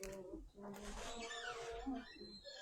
Thank you.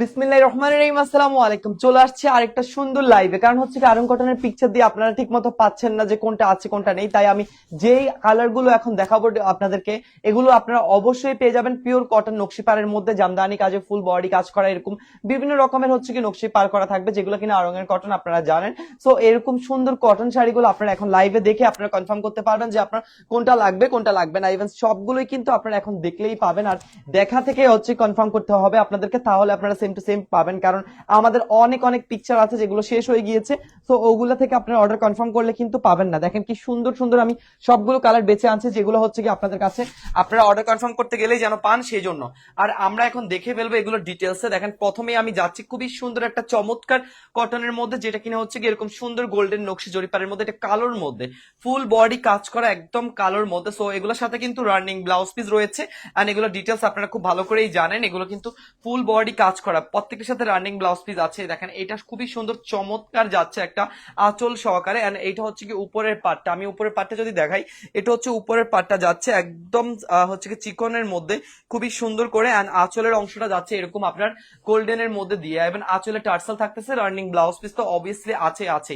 বিসমিল্লাহ রহমান রহিম, আসসালামু আলাইকুম। চলে আরেকটা সুন্দর লাইভে কারণ হচ্ছে কি কটনের পিকচার দিয়ে আপনারা ঠিক মতো পাচ্ছেন না যে কোনটা আছে, কোনটা নেই। তাই আমি যেই কালারগুলো এখন দেখাবো আপনাদেরকে, এগুলো আপনারা অবশ্যই পেয়ে যাবেন। পিওর কটন নকশি পাড়ের মধ্যে, জামদানি কাজে ফুল বডি কাজ করা, এরকম বিভিন্ন রকমের হচ্ছে কি নকশি পার করা থাকবে, যেগুলো কিনা আরঙের কটন আপনারা জানেন। সো এরকম সুন্দর কটন শাড়িগুলো আপনারা এখন লাইভে দেখে আপনারা কনফার্ম করতে পারবেন যে আপনার কোনটা লাগবে কোনটা লাগবে না। ইভেন সবগুলোই কিন্তু আপনারা এখন দেখলেই পাবেন। আর দেখা থেকে হচ্ছে কনফার্ম করতে হবে আপনাদেরকে, তাহলে আপনারা সেম টু সেম পাবেন। কারণ আমাদের অনেক অনেক পিকচার আছে যেগুলো শেষ হয়ে গিয়েছে। তো ওগুলো থেকে আপনারা অর্ডার কনফার্ম করলে কিন্তু পাবেন না। দেখেন কি সুন্দর সুন্দর আমি সবগুলো কালার বেঁচে আনছি, যেগুলো হচ্ছে কি আপনাদের কাছে। আপনারা অর্ডার কনফার্ম করতে গেলেই যেন পান সেই জন্য আর আমরা এখন দেখে ফেলব এগুলো ডিটেলসে দেখেন, প্রথমেই আমি যাচ্ছি খুবই সুন্দর একটা চমৎকার কটনের মধ্যে, যেটা কিনা হচ্ছে কি এরকম সুন্দর গোল্ডেন নকশি জরিপারের মধ্যে, এটা কালোর মধ্যে। ফুল বডি কাজ করা একদম কালোর মধ্যে। সো এগুলোর সাথে কিন্তু রানিং ব্লাউজ পিস রয়েছে। এন্ড এগুলো ডিটেলস আপনারা খুব ভালো করেই জানেন। এগুলো কিন্তু ফুল বডি কাজ করা। প্রত্যেকের সাথে রানিং ব্লাউজ পিস আছে। দেখেন, এটা খুবই সুন্দর, চমৎকার যাচ্ছে একটা আঁচল সহকারে। এন্ড এটা হচ্ছে কি উপরের পাটটা। আমি উপরের পাটটা যদি দেখাই, এটা হচ্ছে উপরের পাটটা যাচ্ছে একদম হচ্ছে কি চিকনের মধ্যে। খুবই সুন্দর করে অ্যান্ড আঁচলের অংশটা যাচ্ছে এরকম আপনার গোল্ডেনের মধ্যে দিয়ে। এবং আঁচলে টার্সাল থাকতেছে রানিং ব্লাউজ পিস তো অবভিয়াসলি আছে আছে।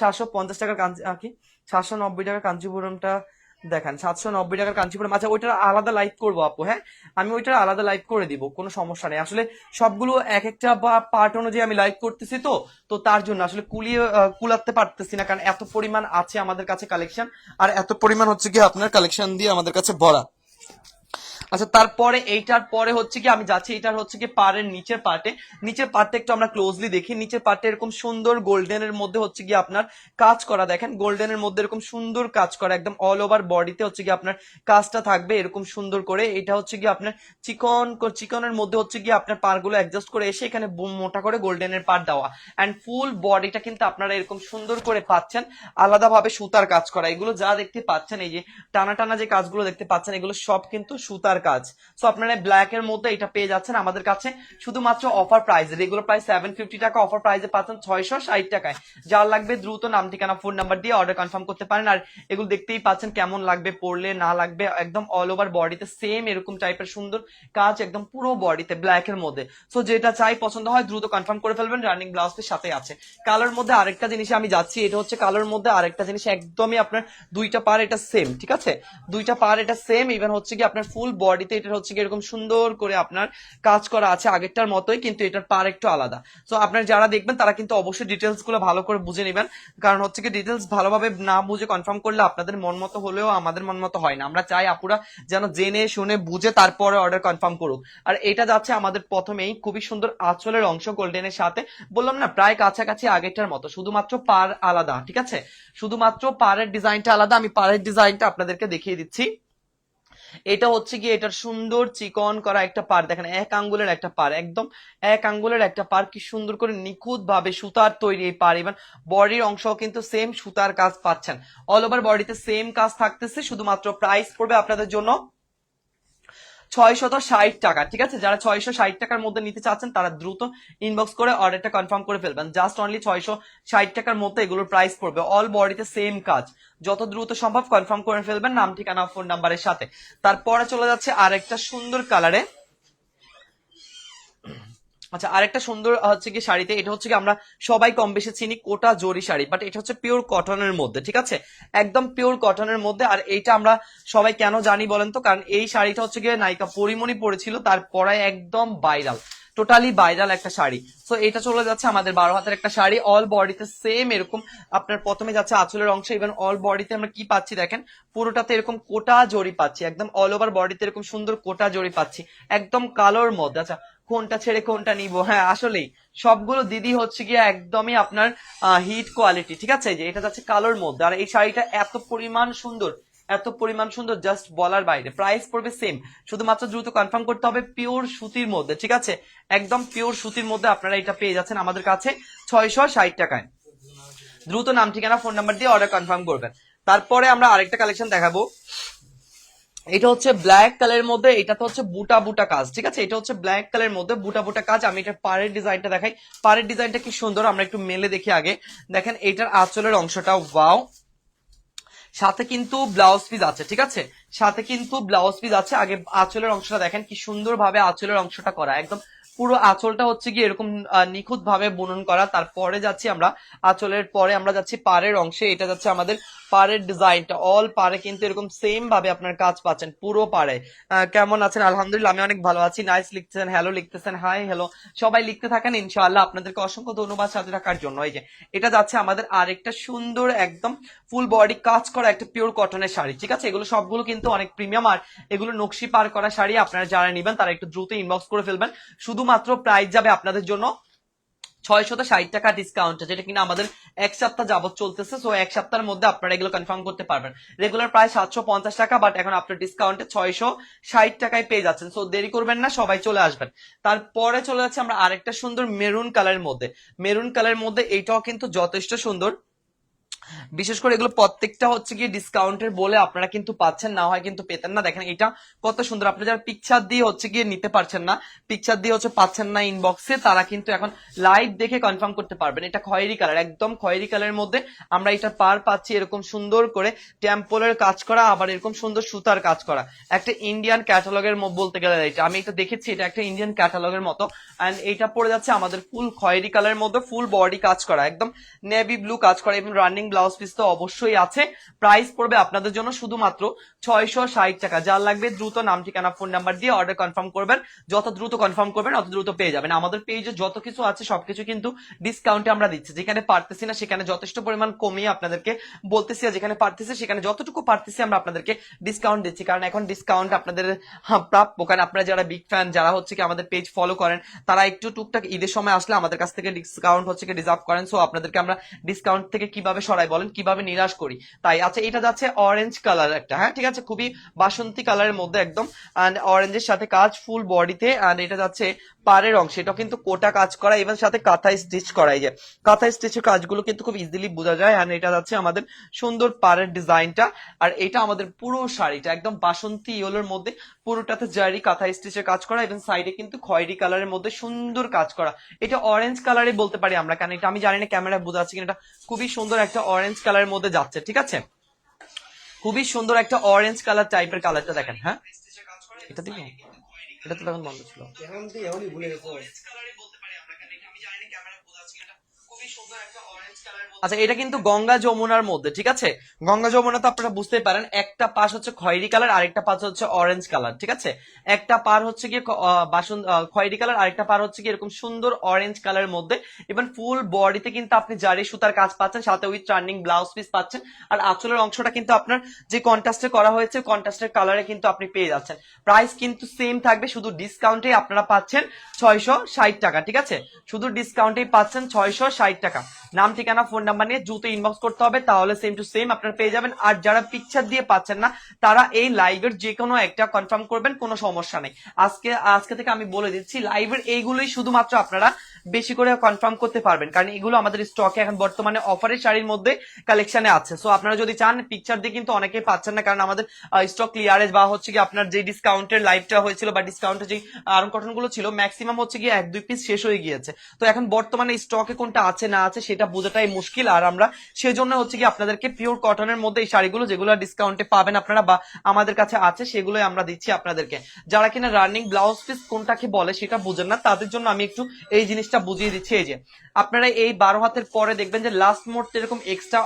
সাতশো পঞ্চাশ টাকার কাঞ্চি কি? সাতশো নব্বই টাকার কাঞ্চিপুরমটা দেখেন, সাতশো নব্বই টাকার কাঞ্চিপুরম আচ্ছা ওইটার আলাদা লাইভ করব আপু হ্যাঁ? আমি ওইটার আলাদা লাইভ করে দিব, কোনো সমস্যা নেই। আসলে সবগুলো এক একটা বা পার্ট অনুযায়ী আমি লাইভ করতেছি তো তো তার জন্য আসলে কুলিয়ে কুলাতে পারতেছি না, কারণ এত পরিমাণ আছে আমাদের কাছে কালেকশন আর এত পরিমাণ হচ্ছে কি আপনার কালেকশন দিয়ে আমাদের কাছে ভরা। আচ্ছা তারপরে এইটার পরে হচ্ছে কি, আমি যাচ্ছি এটার হচ্ছে কি পাড়ের নিচের পার্টে নিচের পার্টটা একটু আমরা ক্লোজলি দেখি। নিচের পার্টে এরকম সুন্দর গোল্ডেনের মধ্যে হচ্ছে কি আপনার কাজ করা, দেখেন গোল্ডেনের মধ্যে এরকম সুন্দর কাজ করা, একদম অল ওভার বডিতে হচ্ছে কি আপনার কাজটা থাকবে এরকম সুন্দর করে। এটা হচ্ছে কি আপনার চিকন চিকনের মধ্যে হচ্ছে কি আপনার পারগুলো অ্যাডজাস্ট করে এসে এখানে মোটা করে গোল্ডেনের পার দেওয়া। অ্যান্ড ফুল বডিটা কিন্তু আপনারা এরকম সুন্দর করে পাচ্ছেন। আলাদাভাবে সুতার কাজ করা। এগুলো যা দেখতে পাচ্ছেন, এই যে টানা টানা যে কাজগুলো দেখতে পাচ্ছেন, এগুলো সব কিন্তু সুতার কাজ। সো আপনারা ব্ল্যাক এর মধ্যে এটা পেয়ে যাচ্ছেন আমাদের কাছে। শুধুমাত্র offer price regular price seven fifty টাকা অফার প্রাইসে পাচ্ছেন ছয়শো ষাট টাকায়। যার লাগবে দ্রুত নাম, ঠিকানা ফোন নাম্বার দিয়ে অর্ডার কনফার্ম করতে পারেন। আর এগুলো দেখতেই পাচ্ছেন কেমন লাগবে পরলে না লাগবে, একদম অল ওভার বডিতে সেম এরকম টাইপের সুন্দর কাজ একদম পুরো বডিতে ব্ল্যাক এর মধ্যে। সো যেটা চাই, পছন্দ হয়, দ্রুত কনফার্ম করে ফেলবেন রানিং ব্লাউজের সাথে আছে। কালোর মধ্যে আরেকটা জিনিস আমি যাচ্ছি, এটা হচ্ছে কালোর মধ্যে আরেকটা জিনিস, একদমই আপনার দুইটা পার এটা সেম ঠিক আছে? দুইটা পার এটা সেম ইভেন হচ্ছে কি আপনার ফুল বডিতে এটা হচ্ছে এরকম সুন্দর করে আপনার কাজ করা আছে আগেরটার মতোই, কিন্তু এটার পার একটু আলাদা। সো আপনার যারা দেখবেন, তারা কিন্তু অবশ্যই ডিটেলসগুলো ভালো করে বুঝে নেবেন। কারণ হচ্ছে কি ডিটেলস ভালোভাবে না বুঝে কনফার্ম করলে আপনাদের মন মতো হলেও আমাদের মন মতো হয় না। আমরা চাই আপুরা যেন জেনে, শুনে, বুঝে তারপরে অর্ডার কনফার্ম করুক। আর এটা যাচ্ছে আমাদের প্রথমেই খুবই সুন্দর আঁচলের অংশ গোল্ডেনের সাথে। বললাম না, প্রায় কাছাকাছি আগেরটার মতো, শুধুমাত্র পার আলাদা, ঠিক আছে? শুধুমাত্র পারের ডিজাইনটা আলাদা, আমি পারের ডিজাইনটা আপনাদেরকে দেখিয়ে দিচ্ছি। এটা হচ্ছে কি এটার সুন্দর চিকন করা একটা পার। দেখেন, এক আঙ্গুলের একটা পার, একদম এক আঙ্গুলের একটা পার। কি সুন্দর করে নিখুঁত ভাবে সুতার তৈরি এই পার। ইভেন বডির অংশ কিন্তু সেম সুতার কাজ পাচ্ছেন। অল ওভার বডিতে সেম কাজ থাকতেছে, শুধুমাত্র প্রাইস পড়বে আপনাদের জন্য ছয়শত ষাট টাকা, ঠিক আছে? যারা ছয়শো ষাট টাকার মধ্যে নিতে চাচ্ছেন, তারা দ্রুত ইনবক্স করে অর্ডারটা কনফার্ম করে ফেলবেন। জাস্ট অনলি ছয়শো ষাট টাকার মধ্যে এগুলোর প্রাইস পড়বে। অল বডিতে সেম কাজ। যত দ্রুত সম্ভব কনফার্ম করে ফেলবেন নাম, ঠিকানা ফোন নাম্বারের সাথে। তারপরে চলে যাচ্ছে আরেকটা সুন্দর কালারে আচ্ছা আরেকটা সুন্দর হচ্ছে কি শাড়িতে, এটা হচ্ছে কি আমরা সবাই কম বেশি চিনি কোটা জরি শাড়ি বাট এটা হচ্ছে পিওর কটনের মধ্যে, ঠিক আছে? একদম পিওর কটনের মধ্যে, আর এইটা আমরা সবাই কেন জানি বলেন তো? কারণ এই শাড়িটা হচ্ছে গিয়ে নায়িকা পরিমণি পরেছিল, তার পরায় একদম ভাইরাল টোটালি ভাইরাল একটা শাড়ি। তো এটা চলে যাচ্ছে আমাদের বারো হাতের একটা শাড়ি অল বডিতে সেম এরকম, আপনার প্রথমে যাচ্ছে আঁচলের অংশ ইভেন অল বডিতে আমরা কি পাচ্ছি দেখেন? পুরোটাতে এরকম কোটা জড়ি পাচ্ছি, একদম অল ওভার বডিতে এরকম সুন্দর কোটা জড়ি পাচ্ছি, একদম কালোর মধ্যে। আচ্ছা কোনটা ছেড়ে কোনটা নিব। হ্যাঁ আসলেই। সবগুলো দিদি হচ্ছে গিয়ে একদমই আপনার হিট কোয়ালিটি ঠিক আছে? যে এটা যাচ্ছে কালোর মধ্যে। আর এই শাড়িটা এত পরিমাণ সুন্দর, এত পরিমাণ সুন্দর জাস্ট বলার বাইরে। প্রাইস পড়বে সেম শুধুমাত্র দ্রুত কনফার্ম করতে হবে পিওর সুতির মধ্যে, ঠিক আছে? একদম পিওর সুতির মধ্যে আপনারা এটা পেয়ে যাচ্ছেন আমাদের কাছে ছয়শো ষাট টাকায়। দ্রুত নাম ঠিকানা ফোন নাম্বার দিয়ে অর্ডার কনফার্ম করবেন। তারপরে আমরা আরেকটা কালেকশন দেখাবো। এটা হচ্ছে ব্ল্যাক কালারের মধ্যে এটা তো হচ্ছে বুটা বুটা কাজ, ঠিক আছে? এটা হচ্ছে ব্ল্যাক কালারের মধ্যে বুটা বুটা কাজ। আমি এটা পাড়ের ডিজাইনটা দেখাই। পাড়ের ডিজাইনটা কি সুন্দর, আমরা একটু মেলে দেখি আগে। দেখেন, এটার আঁচলের অংশটা, ওয়াও। সাথে কিন্তু ব্লাউজ পিস আছে, ঠিক আছে? সাথে কিন্তু ব্লাউজ পিস আছে। আগে আঁচলের অংশটা দেখেন, কি সুন্দর ভাবে আঁচলের অংশটা করা, একদম পুরো আঁচলটা হচ্ছে কি এরকম নিখুঁত ভাবে বুনন করা। তারপরে যাচ্ছি আমরা, আঁচলের পরে আমরা যাচ্ছি পাড়ের অংশে। এটা যাচ্ছে আমাদের পাড়ের ডিজাইনটা অল পাড়ে কিন্তু এরকম সেম ভাবে আপনার কাজ পাচ্ছেন, পুরো পাড়ে। কেমন আছেন? আলহামদুলিল্লাহ, আমি অনেক ভালো আছি। নাইস লিখতেছেন হ্যালো লিখতেছেন হাই হ্যালো সবাই লিখতে থাকেন, ইনশাআল্লাহ আপনাদেরকে অসংখ্য ধন্যবাদ সাথে থাকার জন্য। এই যে, এটা যাচ্ছে আমাদের আরেকটা সুন্দর একদম ফুল বডি কাজ করা একটা পিওর কটনের শাড়ি, ঠিক আছে? এগুলো সবগুলো কিন্তু অনেক প্রিমিয়াম আর এগুলো নকশি পার করা শাড়ি আপনারা যারা নেবেন, তারা একটু দ্রুত ইনবক্স করে ফেলবেন। শুধুমাত্র প্রাইস যাবে আপনাদের জন্য ছয়শত ষাট টাকা ডিসকাউন্ট যেটা কিনা আমাদের এক সপ্তাহ যাবত চলতেছে সো এক সপ্তাহের মধ্যে আপনারা এগুলো কনফার্ম করতে পারবেন। রেগুলার প্রায় সাতশো পঞ্চাশ টাকা বাট এখন আপনার ডিসকাউন্টে ছয়শো ষাট টাকায় পেয়ে যাচ্ছেন সো দেরি করবেন না, সবাই চলে আসবেন। তারপরে চলে যাচ্ছে আমরা আরেকটা সুন্দর মেরুন কালারের মধ্যে। মেরুন কালারের মধ্যে এইটাও কিন্তু যথেষ্ট সুন্দর। বিশেষ করে এগুলো প্রত্যেকটা হচ্ছে গিয়ে ডিসকাউন্টের বলে আপনারা কিন্তু পাচ্ছেন, না হয় কিন্তু পেতেন না। দেখেন এটা কত সুন্দর। আপনারা যারা পিকচার দিয়ে হচ্ছে গিয়ে নিতে পারছেন না পিকচার দিয়ে হচ্ছে পাচ্ছেন না ইনবক্সে তারা কিন্তু এখন লাইভ দেখে কনফার্ম করতে পারবেন। এটা খয়েরি কালার একদম খয়েরি কালারের মধ্যে আমরা এটা পার পাচ্ছি এরকম সুন্দর করে টেম্পলের কাজ করা, আবার এরকম সুন্দর সুতার কাজ করা। একটা ইন্ডিয়ান ক্যাটালগের বলতে গেলে এটা, আমি এটা দেখেছি, এটা একটা ইন্ডিয়ান ক্যাটালগের মতো। এন্ড এটা পড়ে যাচ্ছে আমাদের ফুল খয়েরি কালারের মধ্যে ফুল বডি কাজ করা, একদম নেভি ব্লু কাজ করা এবং রানিং ব্লাউজ পিস তো অবশ্যই আছে। প্রাইস পড়বে আপনাদের জন্য শুধুমাত্র ছয়শো ষাট টাকা। যার লাগবে দ্রুত নাম ঠিকানা ফোন নাম্বার দিয়ে অর্ডার কনফার্ম করবেন। যত দ্রুত কনফার্ম করবেন অত দ্রুত পেয়ে যাবেন। আমাদের পেজে যত কিছু আছে সবকিছু কিন্তু ডিসকাউন্টে আমরা দিচ্ছি। যেখানে পারতেছি না সেখানে যথেষ্ট পরিমাণ কমিয়ে আপনাদেরকে বলতেছি যেখানে পারতেছি সেখানে যতটুকু পারতেছি আমরা আপনাদেরকে ডিসকাউন্ট দিচ্ছি। কারণ এখন ডিসকাউন্ট আপনাদের হ্যাঁ, প্রাপ্য। কারণ আপনারা যারা বিগ ফ্যান যারা হচ্ছে কি আমাদের পেজ ফলো করেন তারা একটু টুকটাক ঈদের সময় আসলে আমাদের কাছ থেকে ডিসকাউন্ট হচ্ছে কি রিজার্ভ করেন। সো আপনাদেরকে আমরা ডিসকাউন্ট থেকে কীভাবে সরাই বলেন, কীভাবে নিরাশ করি? তাই আচ্ছা এটা যাচ্ছে অরেঞ্জ কালার একটা হ্যাঁ ঠিক আছে? খুবই বাসন্তী কালারের মধ্যে একদম অ্যান্ড অরেঞ্জের সাথে কাজ ফুল বডিতে অ্যান্ড এটা যাচ্ছে পাড়ের অংশ এটা কিন্তু কোটা কাজ করা এবং সাথে কাঁথায় স্টিচ করা এই যে কাঁথায় স্টিচের কাজগুলো কিন্তু খুব ইজিলি বোঝা যায় অ্যান্ড এটা যাচ্ছে আমাদের সুন্দর পাড়ের ডিজাইনটা, আর এটা আমাদের পুরো শাড়িটা, একদম বাসন্তী ইয়েলোর মধ্যে, পুরোটাতে জারি কাঁথা স্টিচের কাজ করা এবং সাইডে কিন্তু খয়েরি কালারের মধ্যে সুন্দর কাজ করা। এটা অরেঞ্জ কালারে বলতে পারি আমরা, কারণ এটা আমি জানি না ক্যামেরায় বোঝা যাচ্ছে কিনা, এটা খুবই সুন্দর একটা অরেঞ্জ কালারের মধ্যে যাচ্ছে ঠিক আছে? খুবই সুন্দর একটা অরেঞ্জ কালার টাইপের কালারটা দেখেন হ্যাঁ? এটা দেখুন এটা তো তখন বন্ধ ছিল এখন তুই এখনই ভুলে গেছো আচ্ছা এটা কিন্তু গঙ্গা যমুনার মধ্যে ঠিক আছে? গঙ্গা যমুনা তো আপনারা বুঝতে পারেন একটা পাশ হচ্ছে খয়েরি কালার আরেকটা পাশ হচ্ছে অরেঞ্জ কালার ঠিক আছে? একটা পার হচ্ছে আহ, বাসন খয়েরি কালার আরেকটা পার হচ্ছে গিয়ে এরকম সুন্দর অরেঞ্জ কালারের মধ্যে। এবং ফুল বডিতে কিন্তু আপনি জারি সুতার কাজ পাচ্ছেন সাথে উইথ টার্নিং ব্লাউজ পিস পাচ্ছেন। আর আঁচলের অংশটা কিন্তু আপনার যে কন্ট্রাস্টে করা হয়েছে কন্ট্রাস্টের কালারে কিন্তু আপনি পেয়ে যাচ্ছেন। প্রাইস কিন্তু সেম থাকবে শুধু ডিসকাউন্টে আপনারা পাচ্ছেন ছয়শো ষাট টাকা ঠিক আছে? শুধু ডিসকাউন্টেই পাচ্ছেন ছয়শো ষাট টাকা। নাম, ঠিকানা ফোন নাম্বার নিয়ে দ্রুত ইনবক্স করতে হবে, তাহলে সেম টু সেম আপনারা পেয়ে যাবেন। আর যারা পিকচার দিয়ে পাচ্ছেন না, তারা এই লাইভের যে কোনো একটা কনফার্ম করবেন, কোনো সমস্যা নেই। আজকে আজকে থেকে আমি বলে দিচ্ছি লাইভের এইগুলোই শুধুমাত্র আপনারা বেশি করে কনফার্ম করতে পারবেন। কারণ এগুলো আমাদের স্টকে এখন বর্তমানে অফারের শাড়ির মধ্যে কালেকশনে আছে। সো আপনারা যদি চান পিকচার দিয়ে কিন্তু অনেকেই পাচ্ছেন না, কারণ আমাদের স্টক ক্লিয়ারেজ বা হচ্ছে কি আপনার যে ডিসকাউন্টের লাইভটা হয়েছিল বা ডিসকাউন্টের যে আরন কটনগুলো ছিল ম্যাক্সিমাম হচ্ছে কি এক, দুই পিস শেষ হয়ে গিয়েছে। তো এখন বর্তমানে স্টকে কোনটা আছে না আছে, সেটা বোঝাটাই মুশকিল। আর আমরা সেজন্য হচ্ছে কি আপনাদেরকে পিওর কটনের মধ্যে এই শাড়িগুলো, যেগুলো ডিসকাউন্টে পাবেন আপনারা বা আমাদের কাছে আছে, সেগুলোই আমরা দিচ্ছি আপনাদেরকে। যারা কিনা রানিং ব্লাউজ পিস কোনটাকে বলে সেটা বুঝেন না, তাদের জন্য আমি একটু এই জিনিসটা বুঝিয়ে দিচ্ছি। এই যে, আপনারা এই বারো হাতের পরে দেখবেন যে লাস্ট মোড এরকম এক্সট্রা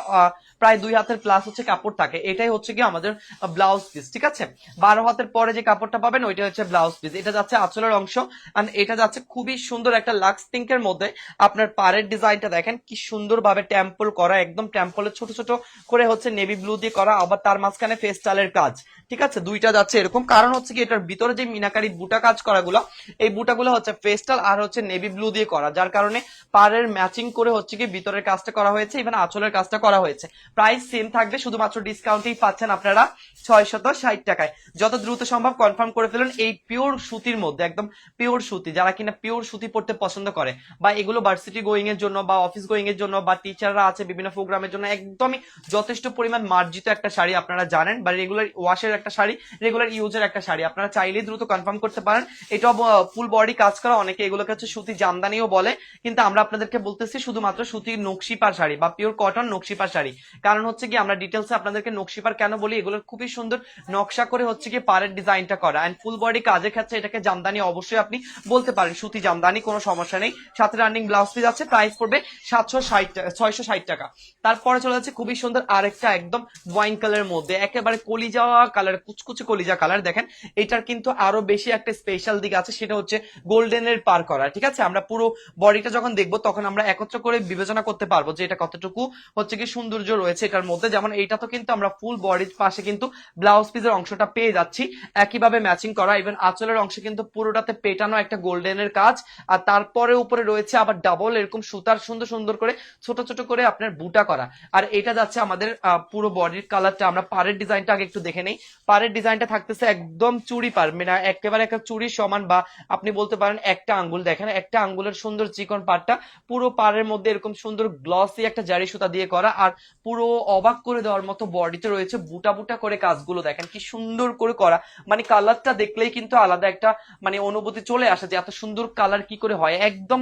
প্রায় দুই হাতের প্লাস হচ্ছে কাপড় থাকে। এটাই হচ্ছে কি আমাদের ব্লাউজ পিস ঠিক আছে? বারো হাতের পরে যে কাপড়টা পাবেন ওইটা হচ্ছে ব্লাউজ পিস এটা যাচ্ছে আঁচলের অংশ আর এটা যাচ্ছে খুবই সুন্দর একটা লাক্স পিঙ্কের মধ্যে। আপনার পাড়ের ডিজাইনটা দেখেন, কি সুন্দর ভাবে টেম্পল করা, একদম টেম্পলের ছোট ছোট করে হচ্ছে নেভি ব্লু দিয়ে করা, আবার তার মাঝখানে ফেস্টালের কাজ, ঠিক আছে? দুইটা যাচ্ছে এরকম। কারণ হচ্ছে কি, এটার ভিতরে যে মিনাকারি বুটা কাজ করাগুলো, এই বুটাগুলো হচ্ছে ফেস্টাল আর হচ্ছে নেভি ব্লু দিয়ে করা। যার কারণে পাড়ের ম্যাচিং করে হচ্ছে কি ভিতরের কাজটা করা হয়েছে ইভেন আঁচলের কাজটা করা হয়েছে। প্রাইস সেম থাকবে, শুধুমাত্র ডিসকাউন্টেই পাচ্ছেন আপনারা ছয় শত ষাট টাকায়। যত দ্রুত সম্ভব কনফার্ম করে ফেলুন এই পিওর সুতির মধ্যে, একদম পিওর সুতি, যারা কিনা পিওর সুতি পড়তে পছন্দ করে বা এগুলো ভার্সিটি গোয়িং এর জন্য বা অফিস গোয়িং এর জন্য বা টিচাররা আছে বিভিন্ন প্রোগ্রামের জন্য, একদমই যথেষ্ট পরিমাণ মার্জিত একটা শাড়ি আপনারা জানেন বা রেগুলার ওয়াশের একটা শাড়ি রেগুলার ইউজের একটা শাড়ি। আপনারা চাইলেই দ্রুত কনফার্ম করতে পারেন। এটা ফুল বডি কাজ করা, অনেকে এগুলোকে হচ্ছে সুতি জামদানিও বলে। কিন্তু আমরা আপনাদেরকে বলতেছি শুধুমাত্র সুতির নকশিপার শাড়ি বা পিওর কটন নকশিপার শাড়ি। কারণ হচ্ছে কি, আমরা ডিটেলসে আপনাদেরকে নকশিপার কেন বলি, এগুলোর খুবই সুন্দর নকশা করে হচ্ছে কি পাড়ের ডিজাইনটা করা। এন্ড ফুল বডি কাজের ক্ষেত্রে এটাকে জামদানি অবশ্যই আপনি বলতে পারেন, সুতি জামদানি, কোনো সমস্যা নেই। সাথে রানিং ব্লাউজ পিস আছে প্রাইস পড়বে সাতশো ষাট ছয়শো ষাট টাকা। তারপরে চলে যাচ্ছে খুবই সুন্দর আরেকটা একদম ওয়াইন কালারের মধ্যে, একেবারে কলিজা কালার কুচকুচে কলিজা কালার দেখেন, এটার কিন্তু আরও বেশি একটা স্পেশাল দিক আছে, সেটা হচ্ছে গোল্ডেনের পার করা, ঠিক আছে? আমরা পুরো বডিটা যখন দেখব, তখন আমরা একত্র করে বিবেচনা করতে পারব যে এটা কতটুকু হচ্ছে কি সৌন্দর্য রয়েছে, এটার মধ্যে। যেমন এইটা তো কিন্তু আমরা ফুল বডির পাশে কিন্তু ব্লাউজ পিসের অংশটা পেয়ে যাচ্ছি। একইভাবে ম্যাচিং করা ইভেন আঁচলের অংশে কিন্তু পুরোটাতে পেটানো একটা গোল্ডেনের কাজ। আর তারপরে উপরে রয়েছে আবার ডাবল এরকম সুতার সুন্দর সুন্দর করে ছোট ছোট করে আপনার বুটা করা। আর এটা যাচ্ছে আমাদের পুরো বডির কালারটা আমরা পাড়ের ডিজাইনটা আগে একটু দেখে নেই। পাড়ের ডিজাইনটা থাকতেছে একদম চুড়ি পার মানে একেবারে একটা চুড়ির সমান বা আপনি বলতে পারেন একটা আঙ্গুল। দেখেন, একটা আঙ্গুলের সুন্দর চিকন পাড়টা পুরো পাড়ের মধ্যে এরকম সুন্দর গ্লসি একটা জারি সুতা দিয়ে করা। আর পুরো অবাক করে দেওয়ার মতো বডিতে রয়েছে। বুটা বুটা করে কাজগুলো দেখেন, কি সুন্দর করে করা। মানে কালারটা দেখলেই কিন্তু আলাদা একটা মানে অনুভূতি চলে আসে যে এত সুন্দর কালার কি করে হয়। একদম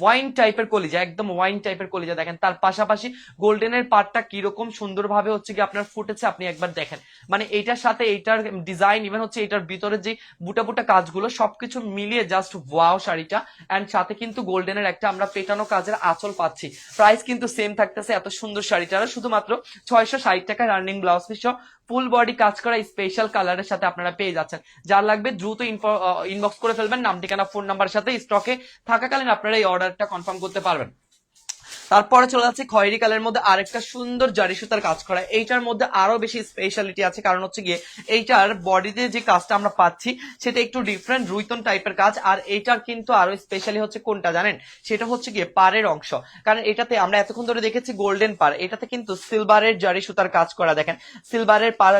ওয়াইন টাইপের কলিজা, একদম ওয়াইন টাইপের কলিজা দেখেন। তার পাশাপাশি গোল্ডেনের পার্টটা কীরকম সুন্দরভাবে হচ্ছে কি আপনার ফুটেছে আপনি একবার দেখেন। মানে এইটার সাথে এইটার ডিজাইন ইভেন হচ্ছে এটার ভিতরে যে বুটা বুটা কাজগুলো, সবকিছু মিলিয়ে জাস্ট ওয়াও শাড়িটা। এন্ড সাথে কিন্তু গোল্ডেনের একটা আমরা পেটানো কাজের আঁচল পাচ্ছি। প্রাইস কিন্তু সেম থাকতেছে এত সুন্দর শাড়িটার শুধুমাত্র ছয়শো ষাট টাকা running blouse piece full body কাজ করা স্পেশাল কালারের সাথে আপনারা পেয়ে যাচ্ছেন। যার লাগবে দ্রুত ইনবক্স করে ফেলবেন। নাম, ঠিকানা ফোন নাম্বার সাথে স্টকে থাকাকালীন আপনারা এই অর্ডারটা কনফার্ম করতে পারবেন। তারপরে চলে যাচ্ছে খয়েরি কালারের মধ্যে আরেকটা সুন্দর জারি সুতার কাজ করা। এইটার মধ্যে আরও বেশি স্পেশালিটি আছে, কারণ হচ্ছে গিয়ে এইটার বডিতে যে কাজটা আমরা পাচ্ছি, সেটা একটু ডিফারেন্ট রুইতন টাইপের কাজ, আর এইটার কিন্তু আরও স্পেশালি হচ্ছে কোনটা জানেন? সেটা হচ্ছে গিয়ে পাড়ের অংশ। কারণ এটাতে আমরা এতক্ষণ ধরে দেখেছি গোল্ডেন পার এটাতে কিন্তু সিলভারের জারি সুতার কাজ করা দেখেন। সিলভারের পার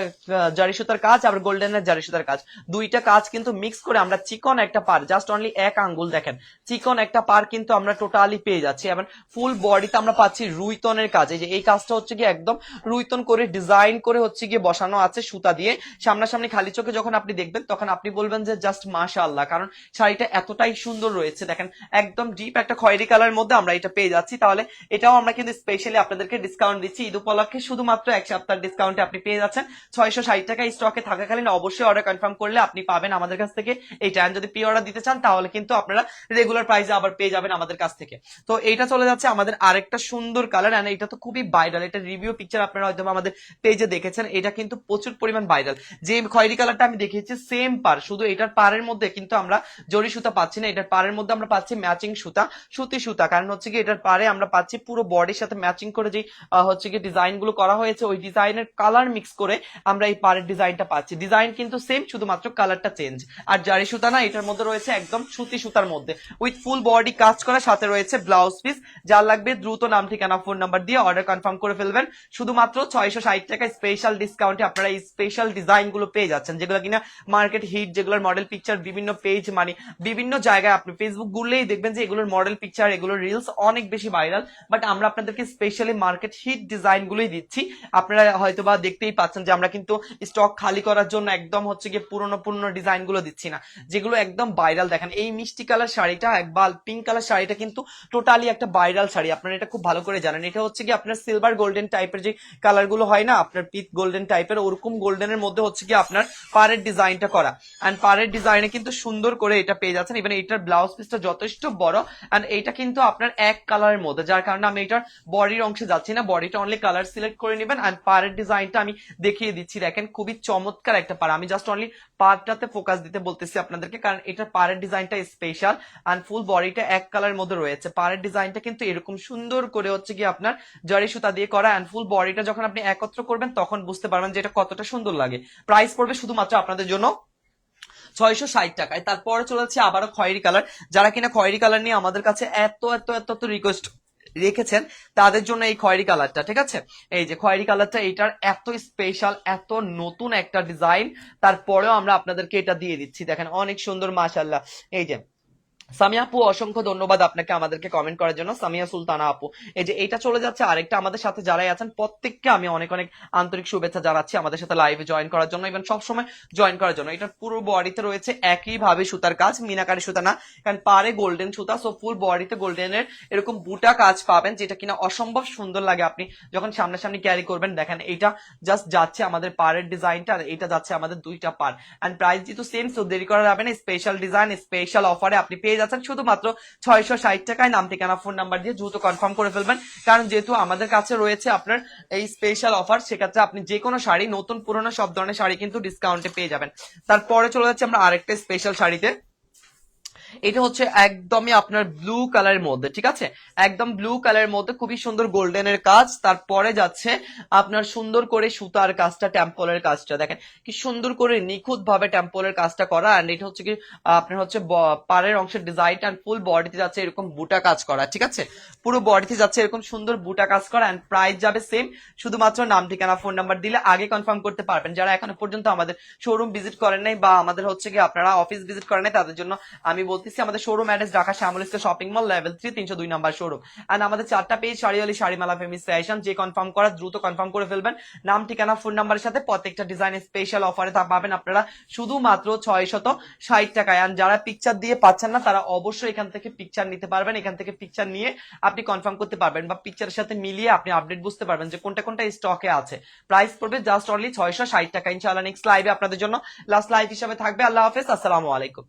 জারি সুতার কাজ আর গোল্ডেনের জারি সুতার কাজ। দুইটা কাজ কিন্তু মিক্স করে আমরা চিকন একটা পার জাস্ট অনলি এক আঙ্গুল দেখেন। চিকন একটা পার কিন্তু আমরা টোটালি পেয়ে যাচ্ছি। এবং ফুল বডিতে আমরা পাচ্ছি রুইতনের কাজ। যে, এই কাজটা হচ্ছে কি একদম রুইতন করে ডিজাইন করে হচ্ছে গিয়ে বসানো আছে সুতা দিয়ে। সামনাসামনি খালি চোখে যখন আপনি দেখবেন, তখন আপনি বলবেন যে, জাস্ট মাশা আল্লাহ কারণ শাড়িটা এতটাই সুন্দর রয়েছে। দেখেন, একদম ডিপ একটা খয়েরি কালারের মধ্যে আমরা এটা পেয়ে যাচ্ছি। তাহলে এটাও আমরা কিন্তু স্পেশালি আপনাদেরকে ডিসকাউন্ট দিচ্ছি। ঈদ উপলক্ষে শুধুমাত্র এক সপ্তাহ ডিসকাউন্টে আপনি পেয়ে যাচ্ছেন। ছয়শো ষাট টাকা স্টকে থাকাকালীন অবশ্যই অর্ডার কনফার্ম করলে আপনি পাবেন আমাদের কাছ থেকে এইটা যদি পি অর্ডার দিতে চান, তাহলে কিন্তু আপনারা রেগুলার প্রাইসে আবার পেয়ে যাবেন আমাদের কাছ থেকে। তো এইটা চলে যাচ্ছে আমাদের আরেকটা সুন্দর কালার এন্ড এটা তো খুবই ভাইরাল এটা রিভিউ পিকচার আপনারা হয়তো আমাদের পেজে দেখেছেন। এটা কিন্তু প্রচুর পরিমাণ ভাইরাল যে খয়েরি কালারটা আমি দেখিয়েছি সেম পার শুধু এটার পারের মধ্যে কিন্তু আমরা জরি সুতা পাচ্ছি না, এটার পারের মধ্যে আমরা পাচ্ছি ম্যাচিং সুতা, সুতি সুতা। কারণ হচ্ছে কি এটার পারে আমরা পাচ্ছি পুরো বডির সাথে ম্যাচিং করে যে হচ্ছে কি ডিজাইনগুলো করা হয়েছে, ওই ডিজাইনের কালার মিক্স করে আমরা এই পারের ডিজাইনটা পাচ্ছি। ডিজাইন কিন্তু সেম শুধুমাত্র কালারটা চেঞ্জ আর জারি সুতা না, এটার মধ্যে রয়েছে একদম সুতি সুতার মধ্যে। উইথ ফুল বডি কাজ করা, সাথে রয়েছে ব্লাউজ পিস যার লাগবে দ্রুত নাম ঠিকানা ফোন নাম্বার দিয়ে অর্ডার কনফার্ম করে ফেলবেন। শুধুমাত্র ছয়শো ষাট টাকা স্পেশাল ডিসকাউন্টে আপনারা এই স্পেশাল ডিজাইনগুলো পেয়ে যাচ্ছেন, যেগুলো কিনা মার্কেট হিট যেগুলোর মডেল পিকচার বিভিন্ন পেজ মানে বিভিন্ন জায়গায় আপনি ফেসবুক গুললেই দেখবেন যে এগুলোর মডেল পিকচার এগুলোর রিলস অনেক বেশি ভাইরাল বাট আমরা আপনাদেরকে স্পেশালি মার্কেট হিট ডিজাইন গুলোই দিচ্ছি। আপনারা হয়তো বা দেখতেই পাচ্ছেন যে আমরা কিন্তু স্টক খালি করার জন্য একদম হচ্ছে গিয়ে পুরনো পুরনো ডিজাইনগুলো দিচ্ছি না। যেগুলো একদম ভাইরাল দেখেন, এই মিষ্টি কালার শাড়িটা একবার পিঙ্ক কালার শাড়িটা কিন্তু টোটালি একটা ভাইরাল শাড়ি। আপনারা এটা খুব ভালো করে জানেন। এটা হচ্ছে কি আপনার সিলভার গোল্ডেন টাইপের যে কালারগুলো হয় না, আপনার পিত গোল্ডেন টাইপের ওরকম গোল্ডেনের মধ্যে হচ্ছে কি আপনার পাড়ের ডিজাইনটা করা। এন্ড পাড়ের ডিজাইনে কিন্তু সুন্দর করে এটা পেয়ে যাচ্ছেন। ইভেন এটার ব্লাউজ পিসটা যথেষ্ট বড়। এন্ড এটা কিন্তু আপনার এক কালারের মধ্যে। যার কারণে আমি এটার বডির অংশে যাচ্ছি না। বডিটা অনলি কালার সিলেক্ট করে নেবেন। এন্ড পাড়ের ডিজাইনটা আমি দেখিয়ে দিচ্ছি। দেখেন, খুবই চমৎকার একটা পাড়। আমি জাস্ট অনলি পার্টটাতে ফোকাস দিতে বলতেছি আপনাদেরকে। কারণ এটার পাড়ের ডিজাইনটা স্পেশাল এন্ড ফুল বডিটা এক কালারের মধ্যে রয়েছে। পাড়ের ডিজাইনটা কিন্তু এরকম সুন্দর করে হচ্ছে কি আপনার জরি সুতা দিয়ে করা অ্যান্ড ফুল বডিটা যখন আপনি একত্র করবেন, তখন বুঝতে পারবেন যে এটা কতটা সুন্দর লাগে। প্রাইস পড়বে শুধুমাত্র আপনাদের জন্য ছয়শো ষাট টাকায়। তারপরে চলে যাচ্ছে আবারও খয়েরি কালার যারা কিনা খয়েরি কালার নিয়ে আমাদের কাছে এত এত এত এত রিকোয়েস্ট রেখেছেন, তাদের জন্য এই খয়েরি কালারটা ঠিক আছে? এই যে খয়েরি কালারটা এটার এত স্পেশাল এত নতুন একটা ডিজাইন তারপরেও আমরা আপনাদেরকে এটা দিয়ে দিচ্ছি। দেখেন, অনেক সুন্দর মাশাল্লাহ এই যে সামিয়া আপু, অসংখ্য ধন্যবাদ আপনাকে আমাদেরকে কমেন্ট করার জন্য। সামিয়া সুলতানা আপু, এই যে এটা চলে যাচ্ছে আরেকটা আমাদের সাথে যারাই আছেন, প্রত্যেককে আমি অনেক অনেক আন্তরিক শুভেচ্ছা জানাচ্ছি আমাদের সাথে লাইভে জয়েন করার জন্য এবং সবসময় জয়েন করার জন্য। এটার পুরো বডিতে রয়েছে একই ভাবে সুতার কাজ, মিনাকারি সুতা না, কারণ পারে গোল্ডেন সুতা সো ফুল বডিতে গোল্ডেনের এরকম বুটা কাজ পাবেন, যেটা কিনা অসম্ভব সুন্দর লাগে আপনি যখন সামনাসামনি ক্যারি করবেন। দেখেন এটা জাস্ট যাচ্ছে আমাদের পারের ডিজাইনটা আর এটা যাচ্ছে আমাদের দুইটা পার এন্ড প্রাইস যেহেতু সেম সো দেরি করা যাবে না স্পেশাল ডিজাইন স্পেশাল অফারে আপনি পেয়ে যাচ্ছেন। শুধুমাত্র ছয়শো ষাট টাকায় নাম ঠিকানা ফোন নাম্বার দিয়ে দ্রুত কনফার্ম করে ফেলবেন। কারণ যেহেতু আমাদের কাছে রয়েছে আপনার এই স্পেশাল অফার সেক্ষেত্রে আপনি যে কোনো শাড়ি, নতুন পুরনো সব ধরনের শাড়ি কিন্তু ডিসকাউন্টে পেয়ে যাবেন। তারপরে চলে যাচ্ছে আমরা আরেকটা স্পেশাল শাড়িতে। এটা হচ্ছে একদমই আপনার ব্লু কালারের মধ্যে, ঠিক আছে? একদম ব্লু কালারের মধ্যে খুবই সুন্দর গোল্ডেনের কাজ। তারপরে যাচ্ছে আপনার সুন্দর করে সুতার কাজটা টেম্পলের কাজটা। দেখেন কি সুন্দর করে নিখুঁত ভাবে টেম্পলের কাজটা করা। এন্ড এটা হচ্ছে কি, আপনার হচ্ছে পাড়ের অংশের ডিজাইন এন্ড ফুল বডিতে যাচ্ছে এরকম বুটা কাজ করা, ঠিক আছে? পুরো বডিতে যাচ্ছে এরকম সুন্দর বুটা কাজ করা এন্ড প্রাইস যাবে সেম শুধুমাত্র নাম, ঠিকানা ফোন নাম্বার দিলে আগে কনফার্ম করতে পারবেন। যারা এখনও পর্যন্ত আমাদের শোরুম ভিজিট করেন নাই বা আমাদের হচ্ছে কি আপনারা অফিস ভিজিট করেন নাই, তাদের জন্য আমি বলতেছি, আমাদের showroom address Dhaka Shyamal shopping mall level three তিনশো দুই নাম্বার শোরুম এন্ড আমাদের চারটা page Shariwali Sharimala famous fashion যে কনফার্ম করা দ্রুত কনফার্ম করে ফেলবেন। নাম, ঠিকানা ফোন নাম্বারের সাথে প্রত্যেকটা ডিজাইন স্পেশাল অফারে তা পাবেন আপনারা শুধুমাত্র ছয় শত ষাট টাকায়। আর যারা পিকচার দিয়ে পাচ্ছেন না, তারা অবশ্যই এখান থেকে পিকচার নিতে পারবেন। এখান থেকে পিকচার নিয়ে আপনি কনফার্ম করতে পারবেন বা পিকচারের সাথে মিলিয়ে আপনি আপডেট বুঝতে পারবেন যে কোনটা কোনটা স্টকে আছে। প্রাইস পড়বে জাস্ট অনলি ছয়শো ষাট টাকা। ইনশাআল্লাহ নেক্সট লাইভে আপনাদের জন্য লাস্ট লাইভ হিসাবে থাকবে। আল্লাহ হাফেজ। আসসালামু আলাইকুম।